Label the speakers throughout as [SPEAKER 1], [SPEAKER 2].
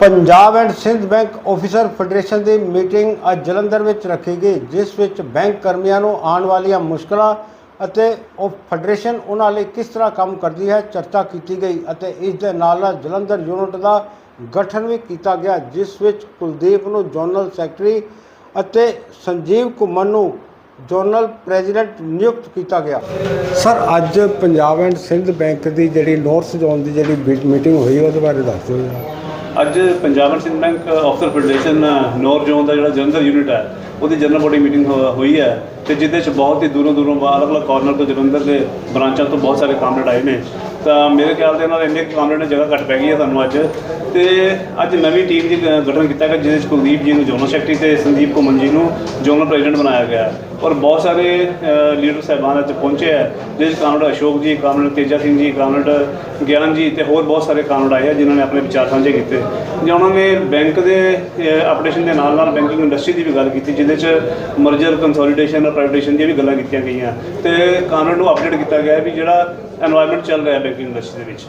[SPEAKER 1] Punjab and Sind bank officer federation the meeting ਅੱਜ ਜਲੰਧਰ ਵਿੱਚ ਰੱਖੀ ਗਈ, ਜਿਸ ਵਿੱਚ ਬੈਂਕ ਕਰਮੀਆਂ ਨੂੰ ਆਉਣ ਵਾਲੀਆਂ ਮੁਸ਼ਕਲਾਂ ਅਤੇ ਉਹ ਫੈਡਰੇਸ਼ਨ ਉਹਨਾਂ ਲਈ ਕਿਸ ਤਰ੍ਹਾਂ ਕੰਮ ਕਰਦੀ ਹੈ ਚਰਚਾ ਕੀਤੀ ਗਈ ਅਤੇ ਇਸ ਦੇ ਨਾਲ ਨਾਲ ਜਲੰਧਰ ਯੂਨਿਟ ਦਾ ਗਠਨ ਵੀ ਕੀਤਾ ਗਿਆ ਜਿਸ ਵਿੱਚ ਕੁਲਦੀਪ ਨੂੰ ਜਨਰਲ ਸੈਕਟਰੀ ਅਤੇ ਸੰਜੀਵ ਕੁਮਾਰ ਨੂੰ ਜਨਰਲ ਪ੍ਰੈਜ਼ੀਡੈਂਟ ਨਿਯੁਕਤ ਕੀਤਾ ਗਿਆ। ਸਰ ਅੱਜ ਪੰਜਾਬ ਐਂਡ ਸਿੰਧ ਬੈਂਕ ਦੀ ਜਿਹੜੀ ਨਾਰਥ ਜ਼ੋਨ ਦੀ ਜਿਹੜੀ ਮੀਟਿੰਗ ਹੋਈ ਉਹਦੇ ਬਾਰੇ ਦੱਸ ਦਿਓ
[SPEAKER 2] ਅੱਜ Punjab and Sind bank officer federation north zone ਦਾ ਜਿਹੜਾ ਜਲੰਧਰ ਯੂਨਿਟ ਹੈ ਉਹਦੀ ਜਨਰਲ ਬੋਡੀ ਮੀਟਿੰਗ ਹੋਈ ਹੈ। ਤੇ ਜਿਹਦੇ ਚ ਬਹੁਤ ਹੀ ਦੂਰੋਂ ਦੂਰੋਂ ਅਲੱਗ-ਅਲੱਗ ਕਾਰਨਰ ਤੋਂ ਜਲੰਧਰ ਦੇ ਬ੍ਰਾਂਚਾਂ ਤੋਂ ਬਹੁਤ ਸਾਰੇ ਕਾਮਰੇਡ ਆਏ ਨੇ। ਤਾਂ ਮੇਰੇ ਖਿਆਲ ਦੇ ਨਾਲ ਇੰਨੇ ਕਾਮਰੇਡ ਨੇ ਜਗ੍ਹਾ ਘੱਟ ਪੈ ਗਈ ਹੈ ਤੁਹਾਨੂੰ ਅੱਜ। ਤੇ ਅੱਜ ਨਵੀਂ ਟੀਮ ਦੀ ਗਠਨ ਕੀਤਾ ਗਿਆ, ਜਿਹਦੇ ਚ ਕੁਲਦੀਪ ਜੀ ਨੂੰ, ਜੋਨਲ ਸੈਕਟਰੀ ਤੇ ਸੰਦੀਪ ਘੁੰਮਣ ਜੀ ਨੂੰ ਜੋਨਲ ਪ੍ਰੈਜ਼ੀਡੈਂਟ ਬਣਾਇਆ ਗਿਆ। ਔਰ ਬਹੁਤ ਸਾਰੇ ਲੀਡਰ ਸਾਹਿਬਾਨ ਅੱਜ ਪਹੁੰਚੇ ਹੈ ਜਿਸ ਚ ਕਾਮਰੇਡ ਅਸ਼ੋਕ ਜੀ ਕਾਮਰੇਡ ਤੇਜਾ ਸਿੰਘ ਜੀ ਕਾਮਰੇਡ ਗਿਆਨ ਜੀ ਤੇ ਹੋਰ ਬਹੁਤ ਸਾਰੇ ਕਾਮਰੇਡ ਆਏ ਆ, ਜਿਨ੍ਹਾਂ ਨੇ ਆਪਣੇ ਵਿਚਾਰ ਸਾਂਝੇ ਕੀਤੇ। ਜਾਂ ਉਹਨਾਂ ਨੇ ਬੈਂਕ ਦੇ ਆਪਰੇਸ਼ਨ ਦੇ ਨਾਲ ਨਾਲ ਬੈਂਕਿੰਗ ਇੰਡਸਟਰੀ ਦੀ ਵੀ ਗੱਲ ਕੀਤੀ, ਜਿਹਦੇ ਚ ਮਰਜਰ ਕੰਸੋਲੀਡੇਸ਼ਨ ਫੈਡਰੇਸ਼ਨ ਦੀਆਂ ਵੀ ਗੱਲਾਂ ਕੀਤੀਆਂ ਗਈਆਂ ਤੇ ਕਾਨੂੰਨ ਨੂੰ ਅਪਡੇਟ ਕੀਤਾ ਗਿਆ ਵੀ ਜਿਹੜਾ এনवायरमेंट ਚੱਲ ਰਿਹਾ ਬੈਂਕਿੰਗ ਇੰਡਸਟਰੀ ਦੇ ਵਿੱਚ।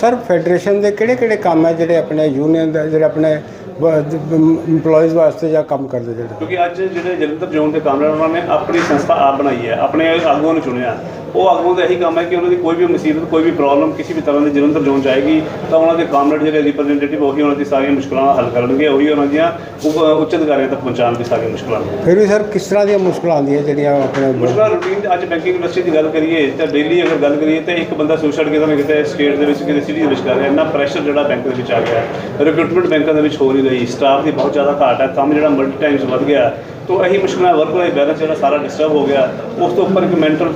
[SPEAKER 1] ਸਰ ਫੈਡਰੇਸ਼ਨ ਦੇ ਕਿਹੜੇ ਕਿਹੜੇ ਕੰਮ ਹੈ ਜਿਹੜੇ ਆਪਣੇ ਯੂਨੀਅਨ ਦੇ ਜਿਹੜੇ ਆਪਣੇ EMPLOYEES ਵਾਸਤੇ ਜਾਂ ਕੰਮ ਕਰਦੇ ਜਿਹੜੇ?
[SPEAKER 2] ਕਿਉਂਕਿ ਅੱਜ ਜਿਹੜੇ ਜਲੰਧਰ ਜ਼ੋਨ ਦੇ ਕਾਮਰੇਡ ਉਹਨਾਂ ਨੇ ਆਪਣੀ ਸੰਸਥਾ ਆਪ ਬਣਾਈ ਹੈ ਆਪਣੇ ਆਗੂਆਂ ਨੂੰ ਚੁਣਿਆ। ਉਹ ਆਗੂਆਂ ਦਾ ਇਹੀ ਕੰਮ ਹੈ ਕਿ ਉਹਨਾਂ ਦੀ ਕੋਈ ਵੀ ਮੁਸੀਬਤ ਕੋਈ ਵੀ ਪ੍ਰੋਬਲਮ ਕਿਸੇ ਵੀ ਤਰ੍ਹਾਂ ਦੀ ਜਲੰਧਰ ਜ਼ੋਨ ਚ ਆਏਗੀ ਤਾਂ ਉਹਨਾਂ ਦੇ ਕਾਮਰੇਡ ਜਿਹੜੇ ਰਿਪਰੈਜ਼ੈਂਟੇਟਿਵ ਉਹੀ ਉਹਨਾਂ ਦੀ ਸਾਰੀਆਂ ਮੁਸ਼ਕਲਾਂ ਦਾ ਹੱਲ ਕਰਨਗੇ ਉਹੀ ਉਹਨਾਂ ਦੀਆਂ ਉੱਚ ਅਧਿਕਾਰੀਆਂ ਤੱਕ ਪਹੁੰਚਾਉਣਗੇ ਸਾਰੀਆਂ ਮੁਸ਼ਕਲਾਂ ਨੂੰ।
[SPEAKER 1] ਫਿਰ ਵੀ ਸਰ ਕਿਸ ਤਰ੍ਹਾਂ ਦੀਆਂ ਮੁਸ਼ਕਲਾਂ ਆਉਂਦੀਆਂ ਜਿਹੜੀਆਂ ਆਪਣੇ
[SPEAKER 2] ਮੁਸ਼ਕਲਾਂ ਰੂਟੀਨ ਅੱਜ ਬੈਂਕਿੰਗ ਇੰਡਸਟਰੀ ਦੀ ਗੱਲ ਕਰੀਏ ਤਾਂ ਡੇਲੀ ਅਗਰ ਗੱਲ ਕਰੀਏ ਤਾਂ ਇੱਕ ਬੰਦਾ ਸੁਸਾਈਡ ਕਿਤੇ ਨਾ ਕਿਤੇ ਸਟੇਟ ਦੇ ਵਿੱਚ ਕਿਤੇ ਸਿਟੀ ਦੇ ਵਿੱਚ ਕਰ ਰਿਹਾ ਇੰਨਾ ਪ੍ਰੈਸ਼ਰ ਜਿਹੜਾ ਬੈਂਕ ਦੇ ਵਿੱਚ ਆ ਗਿਆ। ਰਿਕਰੂਟਮੈਂਟ ਬੈਂਕਾਂ ਦੇ ਵਿੱਚ ਹੋ ਨਹੀਂ ਰਹੀ ਸਟਾਫ ਦੀ ਬਹੁਤ ਜ਼ਿਆਦਾ ਘਾਟ ਹੈ ਕੰਮ ਜਿਹੜਾ ਮਲਟੀ ਟਾਈਮਸ ਵੱਧ ਗਿਆ ਤੋਂ ਇਹੀ ਮੁਸ਼ਕਲਾਂ ਵਰਕ ਲਾਈਫ ਬੈਲੈਂਸ ਜਿਹੜਾ ਸਾਰਾ ਡਿਸਟਰਬ ਹੋ ਗਿਆ, ਉਸ ਤੋਂ ਉੱਪਰ ਇੱਕ ਮੈਂਟਲ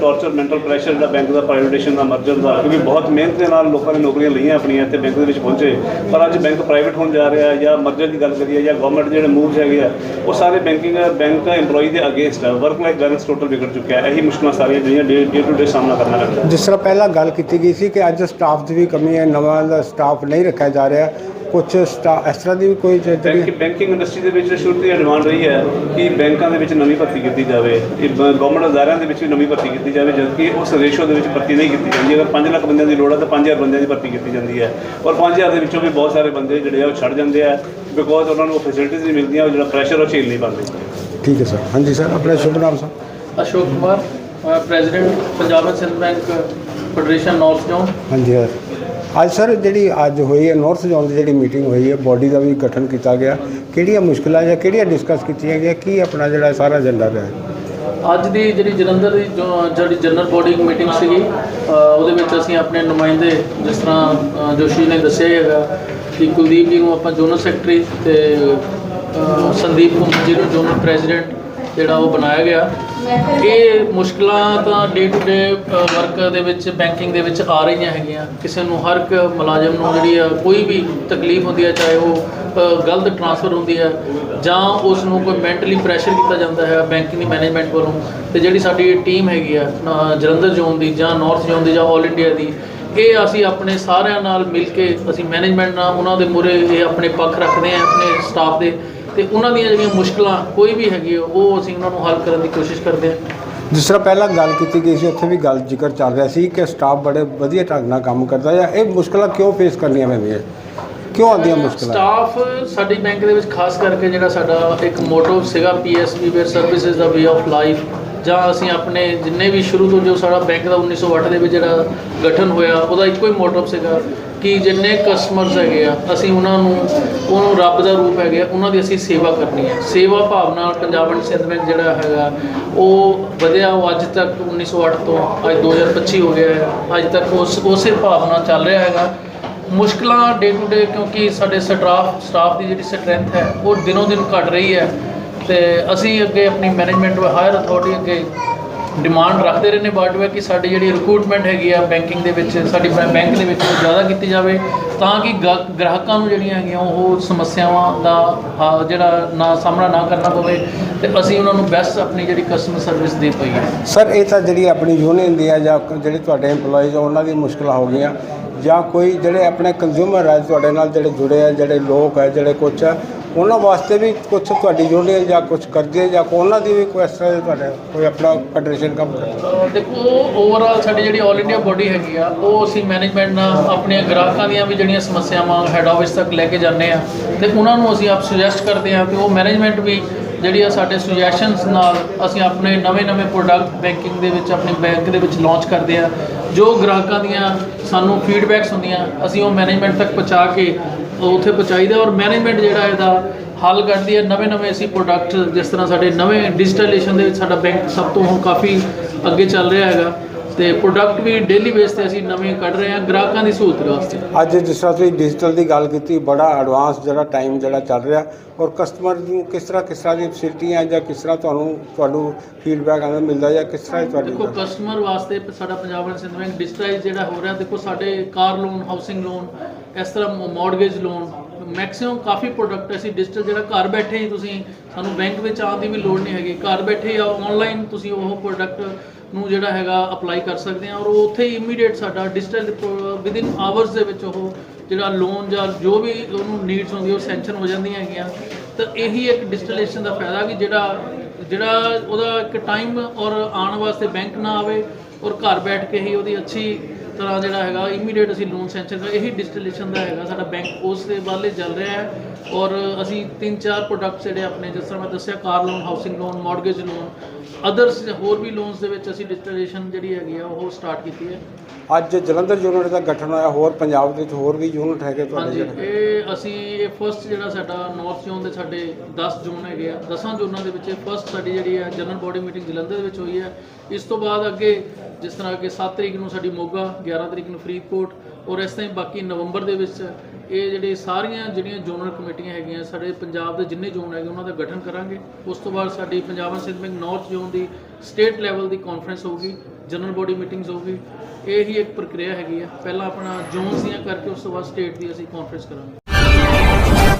[SPEAKER 2] ਟਾਰਚਰ ਮੈਂਟਲ ਪ੍ਰੈਸ਼ਰ ਜਿਹੜਾ ਬੈਂਕ ਦਾ ਪ੍ਰਾਈਵੇਟੇਸ਼ਨ ਦਾ ਮਰਜਰ ਦਾ, ਕਿਉਂਕਿ ਬਹੁਤ ਮਿਹਨਤ ਦੇ ਨਾਲ ਲੋਕਾਂ ਨੇ ਨੌਕਰੀਆਂ ਲਈਆਂ ਆਪਣੀਆਂ ਤੇ ਬੈਂਕ ਦੇ ਵਿੱਚ ਪਹੁੰਚੇ, ਪਰ ਅੱਜ ਬੈਂਕ ਪ੍ਰਾਈਵੇਟ ਹੋਣ ਜਾ ਰਿਹਾ, ਜਾਂ ਮਰਜਰ ਦੀ ਗੱਲ ਕਰੀਏ, ਜਾਂ ਗਵਰਨਮੈਂਟ ਦੇ ਜਿਹੜੇ ਮੂਵਸ ਹੈਗੇ ਆ, ਉਹ ਸਾਰੇ ਬੈਂਕਿੰਗ ਬੈਂਕ EMPLOYEE ਦੇ ਅਗੇਂਸਟ ਹੈ ਵਰਕ ਲਾਈਫ ਬੈਲੈਂਸ ਟੋਟਲ ਵਿਗੜ ਚੁੱਕਿਆ ਹੈ ਇਹੀ ਮੁਸ਼ਕਲਾਂ ਸਾਰੀਆਂ ਜਿਹੜੀਆਂ ਡੇ ਟੂ ਡੇ ਸਾਹਮਣਾ ਕਰਨਾ ਪੈਂਦਾ। ਹੈ
[SPEAKER 1] ਜਿਸ ਤਰ੍ਹਾਂ ਪਹਿਲਾਂ ਗੱਲ ਕੀਤੀ ਗਈ ਸੀ ਕਿ ਅੱਜ ਸਟਾਫ ਦੀ ਵੀ ਕਮੀ ਹੈ, ਨਵਾਂ ਦਾ ਸਟਾਫ ਨਹੀਂ ਰੱਖਿਆ ਜਾ ਰਿਹਾ ਕੁਝ ਇਸ ਤਰ੍ਹਾਂ ਦੀ ਵੀ ਕੋਈ ਜਿਹੜੀ
[SPEAKER 2] ਬੈਂਕਿੰਗ ਇੰਡਸਟਰੀ ਦੇ ਵਿੱਚ ਸ਼ੁਰੂ ਤੋਂ ਹੀ ਡਿਮਾਂਡ ਰਹੀ ਹੈ ਕਿ ਬੈਂਕਾਂ ਦੇ ਵਿੱਚ ਨਵੀਂ ਭਰਤੀ ਕੀਤੀ ਜਾਵੇ ਇਹ ਗਵਰਨਮੈਂਟ ਅਦਾਰਿਆਂ ਦੇ ਵਿੱਚ ਵੀ ਨਵੀਂ ਭਰਤੀ ਕੀਤੀ ਜਾਵੇ ਜਦਕਿ ਉਸ ਰੇਸ਼ੋ ਦੇ ਵਿੱਚ ਭਰਤੀ ਨਹੀਂ ਕੀਤੀ ਜਾਂਦੀ। ਅਗਰ 5 ਲੱਖ ਬੰਦਿਆਂ ਦੀ ਲੋੜ ਹੈ ਤਾਂ 5000 ਬੰਦਿਆਂ ਦੀ ਭਰਤੀ ਕੀਤੀ ਜਾਂਦੀ ਹੈ। ਔਰ 5000 ਦੇ ਵਿੱਚੋਂ ਵੀ ਬਹੁਤ ਸਾਰੇ ਬੰਦੇ ਜਿਹੜੇ ਆ ਉਹ ਛੱਡ ਜਾਂਦੇ ਆ ਬਿਕੋਜ਼ ਉਹਨਾਂ ਨੂੰ ਫੈਸਿਲਿਟੀਜ਼ ਨਹੀਂ ਮਿਲਦੀਆਂ ਉਹ ਜਿਹੜਾ ਪ੍ਰੈਸ਼ਰ ਉਹ ਝੇਲ ਨਹੀਂ ਪਾਉਂਦੇ।
[SPEAKER 1] ਠੀਕ ਹੈ ਸਰ। ਹਾਂਜੀ ਸਰ ਆਪਣਾ ਸ਼ੁਭ ਨਾਮ sir.
[SPEAKER 3] Ashok Kumar president Punjab and Sind bank federation north zone
[SPEAKER 1] ਹਾਂਜੀ ਸਰ ਅੱਜ ਸਰ ਜਿਹੜੀ ਅੱਜ ਹੋਈ ਹੈ ਨਾਰਥ ਜ਼ੋਨ ਦੀ ਜਿਹੜੀ ਮੀਟਿੰਗ ਹੋਈ ਹੈ ਬੋਡੀ ਦਾ ਵੀ ਗਠਨ ਕੀਤਾ ਗਿਆ। ਕਿਹੜੀਆਂ ਮੁਸ਼ਕਲਾਂ ਜਾਂ ਕਿਹੜੀਆਂ ਡਿਸਕਸ ਕੀਤੀਆਂ ਗਈਆਂ? ਕੀ ਆਪਣਾ ਜਿਹੜਾ ਸਾਰਾ ਏਜੰਡਾ ਰਿਹਾ
[SPEAKER 3] ਅੱਜ ਦੀ ਜਿਹੜੀ ਜਲੰਧਰ ਦੀ ਜੋ- ਜਿਹੜੀ ਜਨਰਲ ਬੋਡੀ ਮੀਟਿੰਗ ਸੀਗੀ ਉਹਦੇ ਵਿੱਚ ਅਸੀਂ ਆਪਣੇ ਨੁਮਾਇੰਦੇ ਜਿਸ ਤਰ੍ਹਾਂ ਜੋਸ਼ੀ ਨੇ ਦੱਸਿਆ ਹੈਗਾ ਕਿ ਕੁਲਦੀਪ ਜੀ ਨੂੰ ਆਪਾਂ ਜੋਨਲ ਸੈਕਟਰੀ ਤੇ ਸੰਦੀਪ ਕੁਮਾਰ ਜੀ ਨੂੰ ਜੋਨਲ ਪ੍ਰੈਜ਼ੀਡੈਂਟ ਜਿਹੜਾ ਉਹ ਬਣਾਇਆ ਗਿਆ ਇਹ ਮੁਸ਼ਕਲਾਂ ਤਾਂ ਡੇ ਟੂ ਡੇ ਵਰਕ ਦੇ ਵਿੱਚ ਬੈਂਕਿੰਗ ਦੇ ਵਿੱਚ ਆ ਰਹੀਆਂ ਹੈਗੀਆਂ। ਕਿਸੇ ਨੂੰ ਹਰ ਇੱਕ ਮੁਲਾਜ਼ਮ ਨੂੰ ਜਿਹੜੀ ਆ ਕੋਈ ਵੀ ਤਕਲੀਫ ਹੁੰਦੀ ਹੈ ਚਾਹੇ ਉਹ ਗਲਤ ਟ੍ਰਾਂਸਫਰ ਹੁੰਦੀ ਹੈ ਜਾਂ ਉਸ ਨੂੰ ਕੋਈ ਮੈਂਟਲੀ ਪ੍ਰੈਸ਼ਰ ਕੀਤਾ ਜਾਂਦਾ ਹੈ ਬੈਂਕਿੰਗ ਦੀ ਮੈਨੇਜਮੈਂਟ ਵੱਲੋਂ ਤੇ ਜਿਹੜੀ ਸਾਡੀ ਟੀਮ ਹੈਗੀ ਆ ਜਲੰਧਰ ਜ਼ੋਨ ਦੀ ਜਾਂ ਨਾਰਥ ਜ਼ੋਨ ਦੀ ਜਾਂ ਆਲ ਇੰਡੀਆ ਦੀ ਇਹ ਅਸੀਂ ਆਪਣੇ ਸਾਰਿਆਂ ਨਾਲ ਮਿਲ ਕੇ ਅਸੀਂ ਮੈਨੇਜਮੈਂਟ ਨਾਲ ਉਹਨਾਂ ਦੇ ਮੂਹਰੇ ਇਹ ਆਪਣੇ ਪੱਖ ਰੱਖਦੇ ਹਾਂ ਆਪਣੇ ਸਟਾਫ ਦੇ ਤੇ ਉਹਨਾਂ ਦੀਆਂ ਜਿਹੜੀਆਂ ਮੁਸ਼ਕਲਾਂ ਕੋਈ ਵੀ ਹੈਗੀ ਉਹ ਅਸੀਂ ਉਹਨਾਂ ਨੂੰ ਹੱਲ ਕਰਨ ਦੀ ਕੋਸ਼ਿਸ਼ ਕਰਦੇ ਹਾਂ।
[SPEAKER 1] ਜਿਸ ਤਰ੍ਹਾਂ ਪਹਿਲਾਂ ਗੱਲ ਕੀਤੀ ਗਈ ਸੀ ਉੱਥੇ ਵੀ ਗੱਲ ਜ਼ਿਕਰ ਚੱਲ ਰਿਹਾ ਸੀ ਕਿ ਸਟਾਫ ਬੜੇ ਵਧੀਆ ਢੰਗ ਨਾਲ ਕੰਮ ਕਰਦਾ ਜਾਂ ਇਹ ਮੁਸ਼ਕਲਾਂ ਕਿਉਂ ਫੇਸ ਕਰਨੀਆਂ ਪੈਂਦੀਆਂ? ਕਿਉਂ ਆਉਂਦੀਆਂ ਮੁਸ਼ਕਲਾਂ?
[SPEAKER 3] ਸਟਾਫ ਸਾਡੀ ਬੈਂਕ ਦੇ ਵਿੱਚ ਖਾਸ ਕਰਕੇ ਜਿਹੜਾ ਸਾਡਾ ਇੱਕ ਮੋਟੋ ਸੀਗਾ ਪੀਐਸਬੀ ਵੇਅਰ ਸਰਵਿਸਿਜ਼ ਦਾ ਵੇ ਆਫ ਲਾਈਫ ਜਾਂ ਅਸੀਂ ਆਪਣੇ ਜਿੰਨੇ ਵੀ ਸ਼ੁਰੂ ਤੋਂ ਜੋ ਸਾਡਾ ਬੈਂਕ ਦਾ 1908 ਦੇ ਵਿੱਚ ਜਿਹੜਾ ਗਠਨ ਹੋਇਆ, ਉਹਦਾ ਇੱਕੋ ਹੀ ਮੋਟਿਵ ਸੀਗਾ ਕਿ ਜਿੰਨੇ ਕਸਟਮਰਸ ਹੈਗੇ ਆ, ਅਸੀਂ ਉਹਨਾਂ ਨੂੰ, ਉਹਨੂੰ ਰੱਬ ਦਾ ਰੂਪ ਹੈਗੇ ਆ, ਉਹਨਾਂ ਦੀ ਅਸੀਂ ਸੇਵਾ ਕਰਨੀ ਹੈ। ਸੇਵਾ ਭਾਵਨਾ ਪੰਜਾਬ ਐਂਡ ਸਿੰਧ ਬੈਂਕ ਜਿਹੜਾ ਹੈਗਾ, ਉਹ ਵਧਿਆ, ਉਹ ਅੱਜ ਤੱਕ 1908 ਤੋਂ ਅੱਜ 2025 ਹੋ ਗਿਆ ਹੈ। ਅੱਜ ਤੱਕ ਉਸ, ਉਸੇ ਭਾਵਨਾ ਚੱਲ ਰਿਹਾ ਹੈਗਾ। ਮੁਸ਼ਕਲਾਂ ਡੇ ਟੂ ਡੇ ਕਿਉਂਕਿ ਸਾਡੇ ਸਟਾਫ ਸਟਾਫ ਦੀ ਜਿਹੜੀ ਸਟਰੈਂਥ ਹੈ, ਉਹ ਦਿਨੋਂ ਦਿਨ ਘਟ ਰਹੀ ਹੈ। ਤੇ ਅਸੀਂ ਅੱਗੇ ਆਪਣੀ ਮੈਨੇਜਮੈਂਟ ਹਾਇਰ ਅਥਾਰਟੀ ਅੱਗੇ ਡਿਮਾਂਡ ਰੱਖਦੇ ਰਹਿੰਦੇ ਬਾਅਦ ਵਿੱਚ ਕਿ ਸਾਡੀ ਜਿਹੜੀ ਰਿਕਰੂਟਮੈਂਟ ਹੈਗੀ ਆ ਬੈਂਕਿੰਗ ਦੇ ਵਿੱਚ, ਸਾਡੀ ਬੈਂਕ ਦੇ ਵਿੱਚ ਉਹ ਜ਼ਿਆਦਾ ਕੀਤੀ ਜਾਵੇ, ਤਾਂ ਕਿ ਗ੍ਰਾਹਕਾਂ ਨੂੰ ਜਿਹੜੀਆਂ ਹੈਗੀਆਂ ਉਹ ਸਮੱਸਿਆਵਾਂ ਦਾ ਹਾ- ਜਿਹੜਾ ਨਾ ਸਾਹਮਣਾ ਨਾ ਕਰਨਾ ਪਵੇ ਤੇ ਅਸੀਂ ਉਹਨਾਂ ਨੂੰ ਬੈਸਟ ਆਪਣੀ ਜਿਹੜੀ ਕਸਟਮਰ ਸਰਵਿਸ ਦੇ ਪਈਏ।
[SPEAKER 1] ਸਰ ਇਹ ਤਾਂ ਜਿਹੜੀ ਆਪਣੀ ਯੂਨੀਅਨ ਦੀ ਆ ਜਾਂ ਜਿਹੜੇ ਤੁਹਾਡੇ EMPLOYEES ਆ, ਉਹਨਾਂ ਦੀ ਮੁਸ਼ਕਲਾਂ ਹੋ ਗਈਆਂ ਜਾਂ ਕੋਈ ਜਿਹੜੇ ਆਪਣੇ ਕੰਜ਼ਿਊਮਰ ਹੈ ਤੁਹਾਡੇ ਨਾਲ ਜਿਹੜੇ ਜੁੜੇ ਆ, ਜਿਹੜੇ ਲੋਕ ਹੈ ਜਿਹੜੇ ਕੁਛ ਹੈ ਉਹਨਾਂ ਵਾਸਤੇ ਵੀ ਕੁਛ ਤੁਹਾਡੀ ਯੂਨੀਅਨ ਜਾਂ ਕੁਛ ਕਰਦੀ ਜਾਂ ਉਹਨਾਂ ਦੀ ਵੀ ਕੋਈ ਇਸ ਤਰ੍ਹਾਂ ਦੇ ਤੁਹਾਡੇ ਕੋਈ ਆਪਣਾ ਫੈਡਰੇਸ਼ਨ ਕੰਮ ਕਰਦਾ
[SPEAKER 3] ਦੇਖੋ ਓਵਰਆਲ ਸਾਡੀ ਜਿਹੜੀ 올 ਇੰਡੀਆ ਬੋਡੀ ਹੈਗੀ ਆ, ਉਹ ਅਸੀਂ ਮੈਨੇਜਮੈਂਟ ਨਾਲ ਆਪਣੀਆਂ ਗ੍ਰਾਹਕਾਂ ਦੀਆਂ ਵੀ ਜਿਹੜੀਆਂ ਸਮੱਸਿਆਵਾਂ ਹੈੱਡ ਆਫਿਸ ਤੱਕ ਲੈ ਕੇ ਜਾਂਦੇ ਆ ਤੇ ਉਹਨਾਂ ਨੂੰ ਅਸੀਂ ਆਪ ਸੁਜੈਸਟ ਕਰਦੇ ਆ ਤੇ ਉਹ ਮੈਨੇਜਮੈਂਟ ਵੀ ਜਿਹੜੀ ਆ ਸਾਡੇ ਸੁਜੈਸ਼ਨਸ ਨਾਲ ਅਸੀਂ ਆਪਣੇ ਨਵੇਂ-ਨਵੇਂ ਪ੍ਰੋਡਕਟ ਬੈਂਕਿੰਗ ਦੇ ਵਿੱਚ, ਆਪਣੇ ਬੈਂਕ ਦੇ ਵਿੱਚ ਲਾਂਚ ਕਰਦੇ ਆ। ਜੋ ਗ੍ਰਾਹਕਾਂ ਦੀਆਂ ਸਾਨੂੰ ਫੀਡਬੈਕਸ ਹੁੰਦੀਆਂ, ਅਸੀਂ ਉਹ ਮੈਨੇਜਮੈਂਟ ਤੱਕ ਪਹੁੰਚਾ ਕੇ ਉਹ ਉੱਥੇ ਪਹੁੰਚਾਈਦਾ ਔਰ ਮੈਨੇਜਮੈਂਟ ਜਿਹੜਾ ਇਹਦਾ ਹੱਲ ਕੱਢਦੀ ਹੈ। ਨਵੇਂ-ਨਵੇਂ ਅਸੀਂ ਪ੍ਰੋਡਕਟ ਜਿਸ ਤਰ੍ਹਾਂ ਸਾਡੇ ਨਵੇਂ ਡਿਜੀਟਲਾਈਜੇਸ਼ਨ ਦੇ ਵਿੱਚ ਸਾਡਾ ਬੈਂਕ ਸਭ ਤੋਂ ਹੁਣ ਕਾਫੀ ਅੱਗੇ ਚੱਲ ਰਿਹਾ ਹੈਗਾ। ਤੇ ਪ੍ਰੋਡਕਟ ਵੀ ਡੇਲੀ ਬੇਸ ਤੇ ਅਸੀਂ ਨਵੇਂ ਕੱਢ ਰਹੇ ਹਾਂ ਗ੍ਰਾਹਕਾਂ ਦੀ ਸਹੂਲਤ ਵਾਸਤੇ।
[SPEAKER 1] ਅੱਜ ਜਿਸ ਤਰ੍ਹਾਂ ਤੁਸੀਂ ਡਿਜੀਟਲ ਦੀ ਗੱਲ ਕੀਤੀ ਬੜਾ ਐਡਵਾਂਸ ਜਿਹੜਾ ਟਾਈਮ ਜਿਹੜਾ ਚੱਲ ਰਿਹਾ ਔਰ ਕਸਟਮਰ ਨੂੰ ਕਿਸ ਤਰ੍ਹਾਂ ਕਿਸ ਤਰ੍ਹਾਂ ਦੀ ਫੈਸਿਲਿਟੀਆਂ ਜਾਂ ਕਿਸ ਤਰ੍ਹਾਂ ਤੁਹਾਨੂੰ ਤੁਹਾਨੂੰ ਫੀਡਬੈਕ ਆਉਂਦਾ ਮਿਲਦਾ ਜਾਂ ਕਿਸ ਤਰ੍ਹਾਂ ਤੁਹਾਡੀ
[SPEAKER 3] ਦੇਖੋ ਕਸਟਮਰ ਵਾਸਤੇ ਸਾਡਾ Punjab and Sind bank digitalise ਜਿਹੜਾ ਹੋ ਰਿਹਾ ਦੇਖੋ ਸਾਡੇ ਕਾਰ ਲੋਨ ਹਾਊਸਿੰਗ ਲੋਨ ਇਸ ਤਰ੍ਹਾਂ ਮੌਰਗੇਜ ਲੋਨ ਮੈਕਸਿਮਮ ਕਾਫੀ ਪ੍ਰੋਡਕਟ ਅਸੀਂ ਡਿਜੀਟਲ ਜਿਹੜਾ ਘਰ ਬੈਠੇ ਹੀ ਤੁਸੀਂ ਸਾਨੂੰ ਬੈਂਕ ਵਿੱਚ ਆਉਣ ਦੀ ਵੀ ਲੋੜ ਨਹੀਂ ਹੈਗੀ। ਘਰ ਬੈਠੇ ਆ ਆਨਲਾਈਨ ਤੁਸੀਂ ਉਹ ਪ੍ਰੋਡਕਟ ਨੂੰ ਜਿਹੜਾ ਹੈਗਾ ਅਪਲਾਈ ਕਰ ਸਕਦੇ ਆ ਔਰ ਉਹ ਉੱਥੇ ਹੀ ਇਮੀਡੀਏਟ ਸਾਡਾ ਡਿਜੀਟਲ ਵਿਦ ਇਨ ਆਵਰਸ ਦੇ ਵਿੱਚ ਉਹ ਜਿਹੜਾ ਲੋਨ ਜਾਂ ਜੋ ਵੀ ਉਹਨੂੰ ਨੀਡਸ ਹੁੰਦੀ ਉਹ ਸੈਂਕਸ਼ਨ ਹੋ ਜਾਂਦੀਆਂ ਹੈਗੀਆਂ। ਤਾਂ ਇਹੀ ਇੱਕ ਡਿਜੀਟਲਾਈਜੇਸ਼ਨ ਦਾ ਫਾਇਦਾ ਕਿ ਜਿਹੜਾ ਜਿਹੜਾ ਉਹਦਾ ਇੱਕ ਟਾਈਮ ਔਰ ਆਉਣ ਵਾਸਤੇ ਬੈਂਕ ਨਾ ਆਵੇ ਔਰ ਘਰ ਬੈਠ ਕੇ ਹੀ ਉਹਦੀ ਅੱਛੀ ਤਰ੍ਹਾਂ ਜਿਹੜਾ ਹੈਗਾ ਇਮੀਡੀਏਟ ਅਸੀਂ ਲੋਨ ਸੈਂਕਸ਼ਨ ਕਰ ਇਹੀ ਡਿਜੀਟਲਾਈਜੇਸ਼ਨ ਦਾ ਹੈਗਾ। ਸਾਡਾ ਬੈਂਕ ਉਸ ਦੇ ਵੱਲ ਹੀ ਚੱਲ ਰਿਹਾ ਹੈ। ਔਰ ਅਸੀਂ ਤਿੰਨ ਚਾਰ ਪ੍ਰੋਡਕਟਸ ਜਿਹੜੇ ਆਪਣੇ ਜਿਸ ਤਰ੍ਹਾਂ ਮੈਂ ਦੱਸਿਆ car loan housing loan mortgage loan others ਹੋਰ ਵੀ ਲੋਨਸ ਦੇ ਵਿੱਚ ਅਸੀਂ ਡਿਜੀਟਲਾਈਜੇਸ਼ਨ ਜਿਹੜੀ ਹੈਗੀ ਆ ਉਹ ਸਟਾਰਟ ਕੀਤੀ ਹੈ।
[SPEAKER 1] ਅੱਜ ਜਲੰਧਰ ਯੂਨਿਟ ਦਾ ਗਠਨ ਹੋਇਆ ਹੋਰ ਪੰਜਾਬ ਦੇ ਵਿੱਚ ਹੋਰ ਵੀ ਯੂਨਿਟ ਹੈਗੇ ਤੁਹਾਡੇ
[SPEAKER 3] ਹਾਂਜੀ ਇਹ ਅਸੀਂ ਇਹ ਫਸਟ ਜਿਹੜਾ ਸਾਡਾ ਨਾਰਥ ਜ਼ੋਨ ਦੇ ਸਾਡੇ 10 ਜ਼ੋਨ ਹੈਗੇ ਆ 10 ਜ਼ੋਨਾਂ ਦੇ ਵਿੱਚ ਫਸਟ ਸਾਡੀ ਜਿਹੜੀ ਹੈ ਜਨਰਲ ਬੋਡੀ ਮੀਟਿੰਗ ਜਲੰਧਰ ਦੇ ਵਿੱਚ ਹੋਈ ਹੈ। ਇਸ ਤੋਂ ਬਾਅਦ ਅੱਗੇ ਜਿਸ ਤਰ੍ਹਾਂ ਕਿ 7 ਤਰੀਕ ਨੂੰ ਸਾਡੀ ਮੋਗਾ 11 ਤਰੀਕ ਨੂੰ ਫਰੀਦਕੋਟ ਔਰ ਇਸ ਤਰ੍ਹਾਂ ਹੀ ਬਾਕੀ ਨਵੰਬਰ ਦੇ ਵਿੱਚ ਇਹ ਜਿਹੜੇ ਸਾਰੀਆਂ ਜਿਹੜੀਆਂ ਜ਼ੋਨਲ ਕਮੇਟੀਆਂ ਹੈਗੀਆਂ, ਸਾਡੇ ਪੰਜਾਬ ਦੇ ਜਿੰਨੇ ਜ਼ੋਨ ਹੈਗੇ, ਉਹਨਾਂ ਦਾ ਗਠਨ ਕਰਾਂਗੇ। ਉਸ ਤੋਂ ਬਾਅਦ ਸਾਡੀ Punjab and bank north zone the state level ਦੀ ਕਾਨਫਰੰਸ ਹੋਊਗੀ ਜਨਰਲ ਬੋਡੀ ਮੀਟਿੰਗਸ ਹੋਊਗੀ। ਇਹ ਹੀ ਇੱਕ ਪ੍ਰਕਿਰਿਆ ਹੈਗੀ ਆ। ਪਹਿਲਾਂ ਆਪਣਾ ਜ਼ੋਨਸ ਦੀਆਂ ਕਰਕੇ ਉਸ ਤੋਂ ਬਾਅਦ ਸਟੇਟ ਦੀ ਅਸੀਂ ਕਾਨਫਰੰਸ ਕਰਾਂਗੇ।